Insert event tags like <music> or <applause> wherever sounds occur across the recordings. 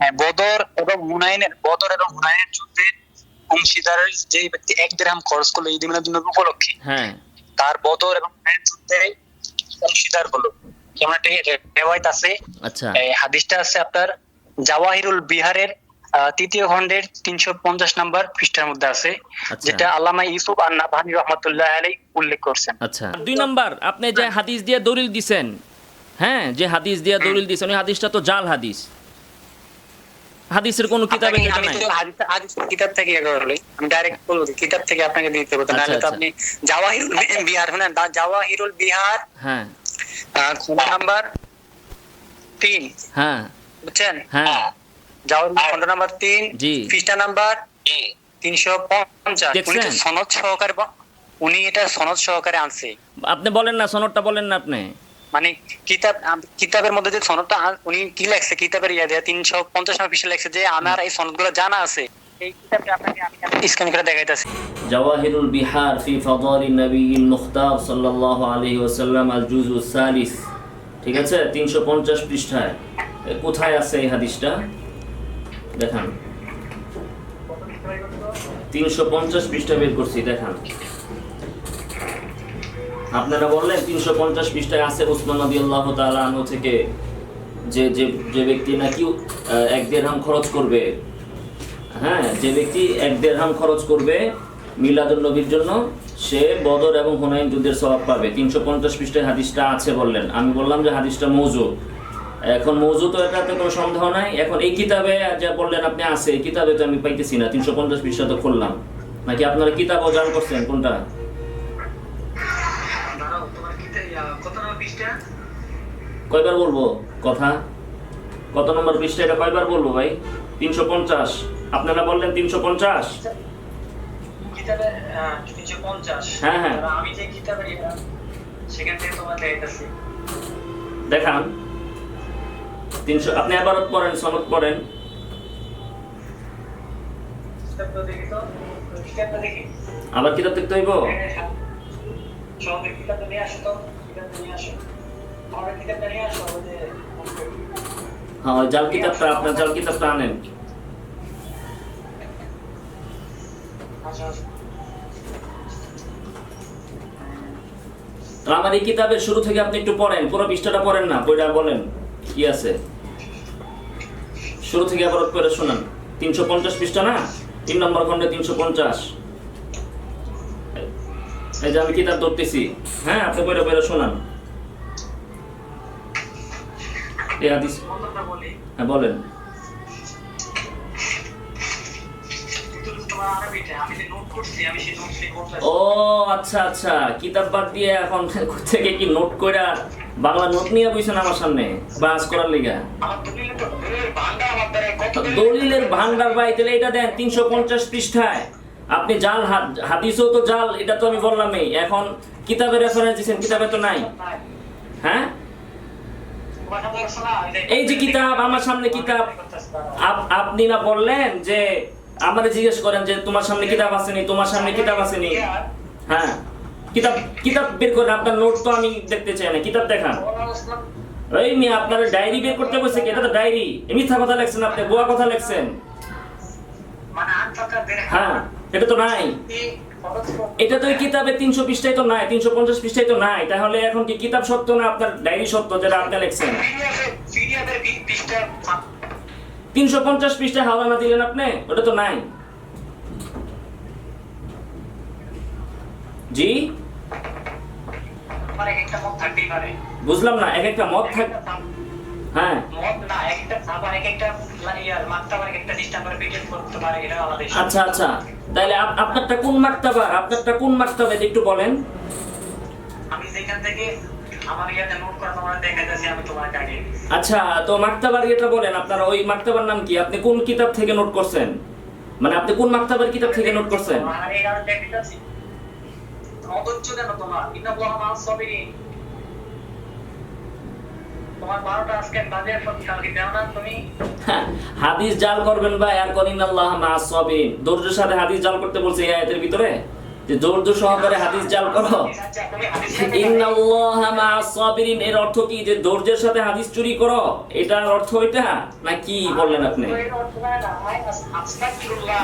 হ্যাঁ বদর এবং হুনাইনের বদর এবং হুনাইনের যুদ্ধে অংশীদারের যে ব্যক্তি এক দেড়হাম খরচ করল ঈদ মিলাদুন নবী উপলক্ষে হ্যাঁ। তার বদর এবং হুনাইনের যুদ্ধে অংশীদার হলো। যেমন একটা রেওয়ায়ত আছে আচ্ছা। হাদিসটা আছে আপনার জাওয়াহিরুল বিহারের তৃতীয় খণ্ডের তিনশো পঞ্চাশ নাম্বার পৃষ্ঠার মধ্যে আছে আচ্ছা। যেটা আল্লামা ইউসুফ আর নাভানি রহমতুল্লাহ আলাই উল্লেখ করছেন। আচ্ছা। দুই নাম্বার আপনি যে হাদিস দিয়ে দলিল দিছেন হ্যাঁ যে হাদিস দিয়ে দলিল দিছেন ওই হাদিসটা তো জাল হাদিস। হাদিসের কোনো কিতাবে আমি নাই? হাদিসের কিতাব থেকে ইয়ে আমি ডাইরেক্ট বলব কিতাব থেকে আপনাকে দিতে হতো আচ্ছা, নাহলে তো আচ্ছা। আপনি জাওয়াহিরুল বিহার জাওয়াহিরুল বিহার হ্যাঁ। খণ্ড নাম্বার তিন। হ্যাঁ। বুঝছেন? হ্যাঁ। জাওয়াহিরুল খণ্ড নাম্বার তিন জি। পৃষ্ঠা নাম্বার তিনশো পঞ্চাশ। উনি সনদ সহকারে উনি এটা সনদ সহকারে আনছে। আপনি বলেন না সনদটা বলেন না আপনি। মানে কিতাব কিতাবের মধ্যে যে সনদটা উনি কি লেখছে, কিতাবের ইয়া দেয়া, তিনশো পঞ্চাশ পৃষ্ঠা লেখছে যে আমার এই সনদগুলো জানা আছে। ঠিক আছে? তিনশো পঞ্চাশ পৃষ্ঠায়। কোথায় আছে বের করছি, দেখান। আপনারা বললেন তিনশো পঞ্চাশ পৃষ্ঠায় আছে উসমান নদী আল্লাহ তাআলা থেকে। যে যে যে ব্যক্তি নাকি এক দেড়হাম খরচ করবে। হ্যাঁ যে ব্যক্তি এক দেড়হাম খরচ করবে মিলাদুল নবীর জন্য, সে বদর এবং হুনাইন যুদ্ধের স্বভাব পাবে। তিনশো পঞ্চাশ পৃষ্ঠায় হাদিসটা আছে বললেন। আমি বললাম যে হাদিসটা মৌজু। এখন মৌজু তো এটাতে কোনো সন্দেহ নাই। এখন এই কিতাবে যা বললেন আপনি আছে, এই কিতাবে তো আমি পাইতেছি না। তিনশো পঞ্চাশ পৃষ্ঠা তো খুললাম। নাকি আপনারা কিতাবও জান করছেন কোনটা? কয়বার বলব? কথা? কত নম্বর পৃষ্ঠা এটা কয়বার বলব ভাই? তিনশো পঞ্চাশ। আপনারা বললেন তিনশো পঞ্চাশ? হ্যাঁ, হ্যাঁ। আমি যে কিতাবের সেখান থেকে তোমার দেখাইতেছি দেখান। তিনশো আপনি আবারত পড়েন সনদ পড়েন। আবার কিতাব দেখতে হইব? সঙ্গে কিতাবটা নিয়ে আসো তো কিতাবটা নিয়ে আসো। আমার কিতাবটা নিয়ে আসো যে হ্যাঁ জাল কিতাবটা আপনার জাল কিতাবটা আনেন। আচ্ছা আচ্ছা। আমার এই কিতাবের শুরু থেকে আপনি একটু পড়েন পুরো পৃষ্ঠাটা পড়েন না বইটা বলেন কি আছে? শুরু থেকে আবার করে শোনান। তিনশো পঞ্চাশ পৃষ্ঠা না? তিন নম্বর খন্ডে তিনশো পঞ্চাশ। এই যে আমি কিতাব ধরতেছি। হ্যাঁ আপনি বইটা বইটা শোনান। এই হাদিস। হ্যাঁ বলেন। ও আচ্ছা আচ্ছা। কিতাব বাদ দিয়ে এখন থেকে কি নোট কইরা বাংলা নোট নিয়ে বইছেন আমার সামনে? বাস করার লিগা। দলিলের ভান্ডার ভাই তাহলে এটা দেন তিনশো পঞ্চাশ পৃষ্ঠায়। আপনি জাল হাদিসও তো জাল এটা তো আমি বললামই। এখন কিতাবের রেফারেন্স দিচ্ছেন কিতাবে তো নাই। হ্যাঁ? এই যে কিতাব আমার সামনে কিতাব আপনি না বললেন যে আমারে জিজ্ঞেস করেন যে তোমার সামনে কিতাব আসেনি তোমার সামনে কিতাব আসেনি? হ্যাঁ। কিতাব কিতাব বের করেন আপনার নোট তো আমি দেখতে চাই না কিতাব দেখান। ওই মেয়ে আপনার ডায়েরি বের করতে বসে কি? এটা তো ডায়েরি। মিথ্যা কথা লেখছেন আপনি গোয়া কথা লেখছেন। মানে হ্যাঁ। এটা তো নাই। এটা তো কিতাবে তিনশো পৃষ্ঠায় তো নাই তিনশো পঞ্চাশ পৃষ্ঠায় তো নাই। তাহলে এখন কি কিতাব সত্য না আপনার ডায়েরি সত্য যেটা আপনি লিখছেন? তিনশো পঞ্চাশ পৃষ্ঠায় হাওলানা দিলেন আপনি ওটা তো নাই। জি? বুঝলাম না এক একটা মত থাক হ্যাঁ। না আচ্ছা আচ্ছা। তাহলে আপনারটা কোন মাক্তাবা আপনারটা কোন মাক্তাবা একটু বলেন? আমি যেখান থেকে আমার ইয়াতে নোট করা তোমার দেখাইতেছি আমি তোমার আগে আচ্ছা তো মাক্তাবার এটা বলেন আপনার ওই মাক্তাবার নাম কি? আপনি কোন কিতাব থেকে নোট করছেন? মানে আপনি কোন মাক্তাবার কিতাব থেকে নোট করছেন আর এই আমি দেখাইতেছি অধৈর্য কেন তোমার ইন্না আল্লাহ মা সাবিরিন তোমার বারোটা আজকে বাজে কালকে দেও না তুমি হ্যাঁ, <laughs> হাদিস জাল করবেন বা আল্লাহ ধৈর্যের সাথে হাদিস জাল করতে বলছে এই আয়াতের ভিতরে? যে ধৈর্য সহকারে হাদিস জাল করো। ইন্নাল্লাহা এর অর্থ কি? যে ধৈর্যের সাথে হাদিস চুরি করো। এটার অর্থ এটা? না কি বললেন আপনি?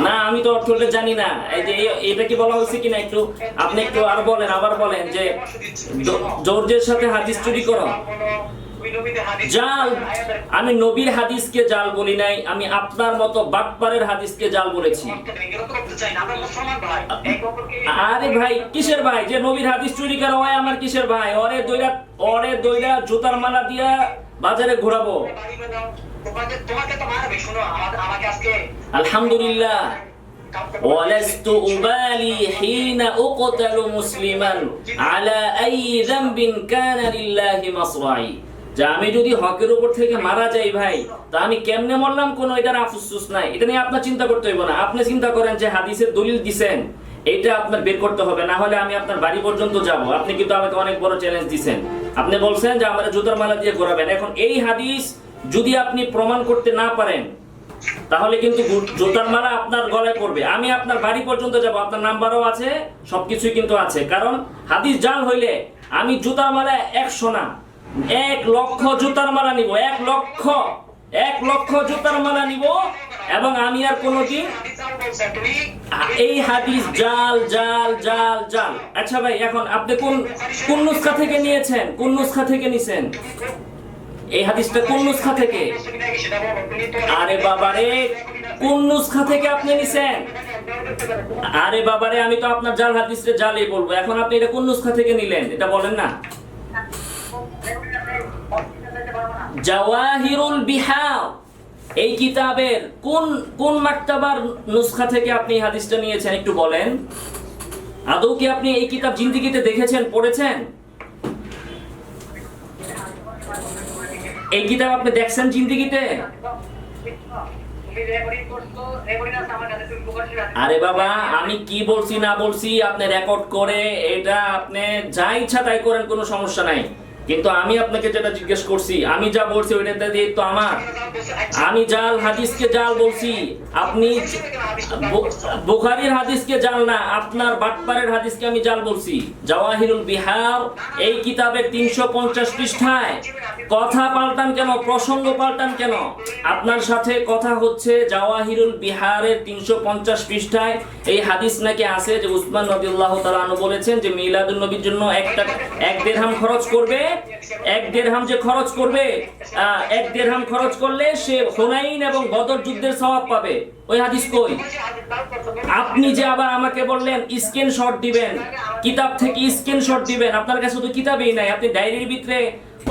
না আমি তো অর্থটা জানি না। এই যে এটা কি বলা হয়েছে কিনা একটু? আপনি একটু আর বলেন আবার বলেন যে ধৈর্যের সাথে হাদিস চুরি করো। জাল আমি নবীর হাদিসকে জাল বলি নাই আমি আপনার মতো বাটপারের হাদিসকে জাল বলেছি আরে ভাই কিসের ভাই যে নবীর হাদিস চুরি করা হয় আমার কিসের ভাই ওরে দইরা ওরে দইরা জুতার মালা দিয়া বাজারে ঘোরাবো তোমাকে তো মারবে শোনো আমাদের- আমাকে আজকে আলহামদুলিল্লাহ ولست أبالي حين أقتل مسلما على أي ذنب كان لله مصرعي যে আমি যদি হকের উপর থেকে মারা যাই ভাই, তা আমি কেমনে মরলাম কোনো এটার আফসোস নাই। এটা নিয়ে আপনার চিন্তা করতে হইব না। আপনি চিন্তা করেন যে হাদিসের দলিল দিছেন, এটা আপনার বের করতে হবে। না হলে আমি আপনার বাড়ি পর্যন্ত যাব। আপনি কিন্তু আমাকে অনেক বড় চ্যালেঞ্জ দিছেন। আপনি বলছেন যে আমার জুতার মালা দিয়ে ঘোরাবেন। এখন এই হাদিস যদি আপনি প্রমাণ করতে না পারেন, তাহলে কিন্তু জুতার মালা আপনার গলায় পড়বে। আমি আপনার বাড়ি পর্যন্ত যাব। আপনার নাম্বারও আছে, সবকিছুই কিন্তু আছে। কারণ হাদিস জাল হইলে আমি জুতার মালা একশো না। এক লক্ষ জুতার মালা নিব, এক লক্ষ এক লক্ষ জুতার মালা নিব, এবং আমি আর কোনোদিন এই হাদিস জাল জাল জাল জাল। আচ্ছা ভাই, এখন আপনি কোন কোন নুসখা থেকে নিয়েছেন? কোন নুসখা থেকে নিছেন? এই হাদিসটা কোন নুসখা থেকে? আরে বাবারে, কোন নুসখা থেকে আপনি নিছেন? আরে বাবারে, আমি তো আপনার জাল হাদিসে জালই বলব। এখন আপনি এটা কোন নুসখা থেকে নিলেন? এটা বলেন না। জাওয়াহিরুল বিহার এই কিতাবের কোন কোন মাক্তাবার নুসখা থেকে আপনি হাদিসটা নিয়েছেন একটু বলেন? আদৌ কি আপনি এই কিতাব জিন্দিগিতে দেখেছেন, পড়েছেন? এই কিতাব আপনি দেখছেন জিন্দিগিতে? আরে বাবা, আমি কি বলছি না বলছি, আপনি রেকর্ড করে এটা আপনি যা ইচ্ছা তাই করেন, কোনো সমস্যা নাই। কিন্তু আমি আপনাকে যেটা জিজ্ঞেস করছি আমি যা বলছি ওইটা দিয়ে তো আমার। আমি জাল হাদিসকে জাল বলছি। আপনি বুখারীর হাদিসকে জাল না, আপনার বাটপারের হাদিসকে আমি জাল বলছি। জাওয়াহিরুল বিহার, এই কিতাবের তিনশো পঞ্চাশ পৃষ্ঠায় কথা পাল্টান কেন, প্রসঙ্গ পাল্টান কেন? আপনার সাথে কথা হচ্ছে জাওয়াহিরুল বিহারের তিনশো পঞ্চাশ পৃষ্ঠায়। এই হাদিস নাকি আছে যে উসমান নদীল্লাহ তালানু বলেছেন যে মিলাদুল নবীর জন্য একটা এক দেড়হাম খরচ করবে। এক দেড়হাম যে খরচ করবে এক দেড়হাম খরচ করলে সে হুনাইন এবং বদর যুদ্ধের সওয়াব পাবে। ওই হাদিস কই? আপনি যে আবার আমাকে বললেন স্ক্রিনশট দিবেন। কিতাব থেকে স্ক্রিনশট দিবেন। আপনার কাছে তো কিতাবই নাই। আপনি ডায়েরির ভিতরে,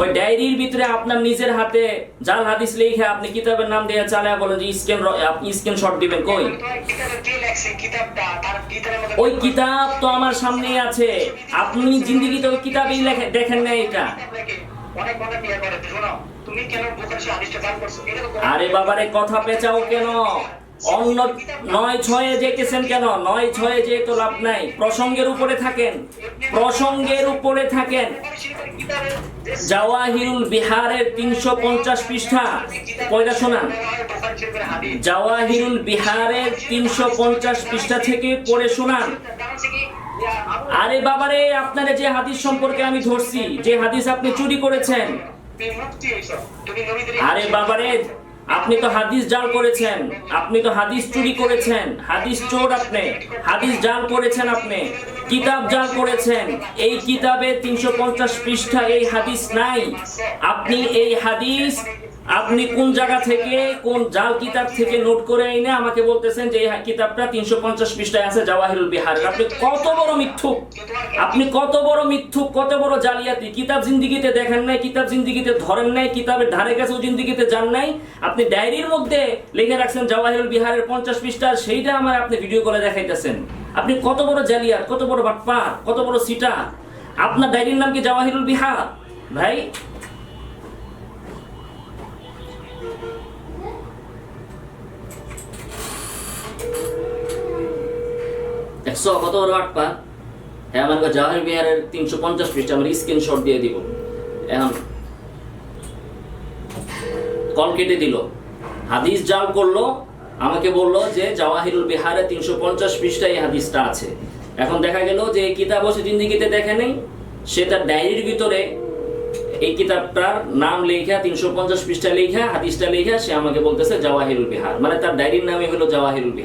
ওই ডায়েরির ভিতরে আপনার নিজের হাতে জাল হাদিস লিখে আপনি কিতাবের নাম দিয়ে চালায় বলেন যে স্ক্রিন আপনি স্ক্রিনশট দিবেন। কই? ওই কিতাব তো আমার সামনেই আছে। আপনি জিন্দিগিতে ওই কিতাবই দেখেন না এটা। অনেক অনেক করে শোনো, তুমি কেন জাল করছ? আরে বাবারে, কথা পেঁচাও কেন? অন্য নয় ছয়ে যেতেছেন কেন? নয় ছয়ে যে তো লাভ নাই, প্রসঙ্গের উপরে থাকেন, প্রসঙ্গের উপরে থাকেন। জাওয়াহিরুল বিহারের তিনশো পঞ্চাশ পৃষ্ঠা। কয়টা শোনান জাওয়াহিরুল বিহারের তিনশো পঞ্চাশ পৃষ্ঠা থেকে পড়ে শোনান। আরে বাবারে, আপনারা যে হাদিস সম্পর্কে আমি ধরছি, যে হাদিস আপনি চুরি করেছেন। আরে বাবারে, আপনি তো হাদিস জাল করেছেন, আপনি তো হাদিস চুরি করেছেন, হাদিস চোর আপনি, হাদিস জাল করেছেন আপনি, কিতাব জাল করেছেন, এই কিতাবে তিনশো পঞ্চাশ পৃষ্ঠা এই হাদিস নাই। আপনি এই হাদিস আপনি কোন জায়গা থেকে, কোন জাল কিতাব থেকে নোট করে এনে আমাকে বলতেছেন যে এই কিতাবটা তিনশো পঞ্চাশ পৃষ্ঠায় আছে, জাওয়াহিরুল বিহারের আপনি কত বড় মিথ্যুক? আপনি কত বড় মিথ্যুক, কত বড় জালিয়াতি? কিতাব জিন্দিগিতে দেখেন নাই, কিতাব জিন্দিগিতে ধরেন নাই, কিতাবের ধারে কাছেও জিন্দিগিতে যান নাই। আপনি ডায়েরির মধ্যে লিখে রাখছেন, জাওয়াহিরুল বিহারের পঞ্চাশ পৃষ্ঠার সেইটা আমার আপনি ভিডিও করে দেখাইতেছেন। আপনি কত বড় জালিয়াত, কত বড় বাটপা কত বড় সিটা আপনার ডায়েরির নাম কি জাওয়াহিরুল বিহার? ভাই দেখছ কত বড় বাটপা হ্যাঁ আমার কাছে বিহারের তিনশো পঞ্চাশ পৃষ্ঠা আমার স্ক্রিনশট দিয়ে দিব। এখন কল কেটে দিল। হাদিস জাল করল, আমাকে বলল যে জাওয়াহিরুল বিহারে তিনশো পঞ্চাশ পৃষ্ঠায় এই হাদিসটা আছে। এখন দেখা গেল যে এই কিতাব সে জিন্দিগিতে দেখে নেই, সে তার ডায়েরির ভিতরে এই কিতাবটার নাম লেখা, তিনশো পঞ্চাশ পৃষ্ঠা লেখা, হাদিসটা লেখা, সে আমাকে বলতেছে জাওয়াহিরুল বিহার। মানে তার ডায়েরির নামই হলো জাওয়াহিরুল বিহার।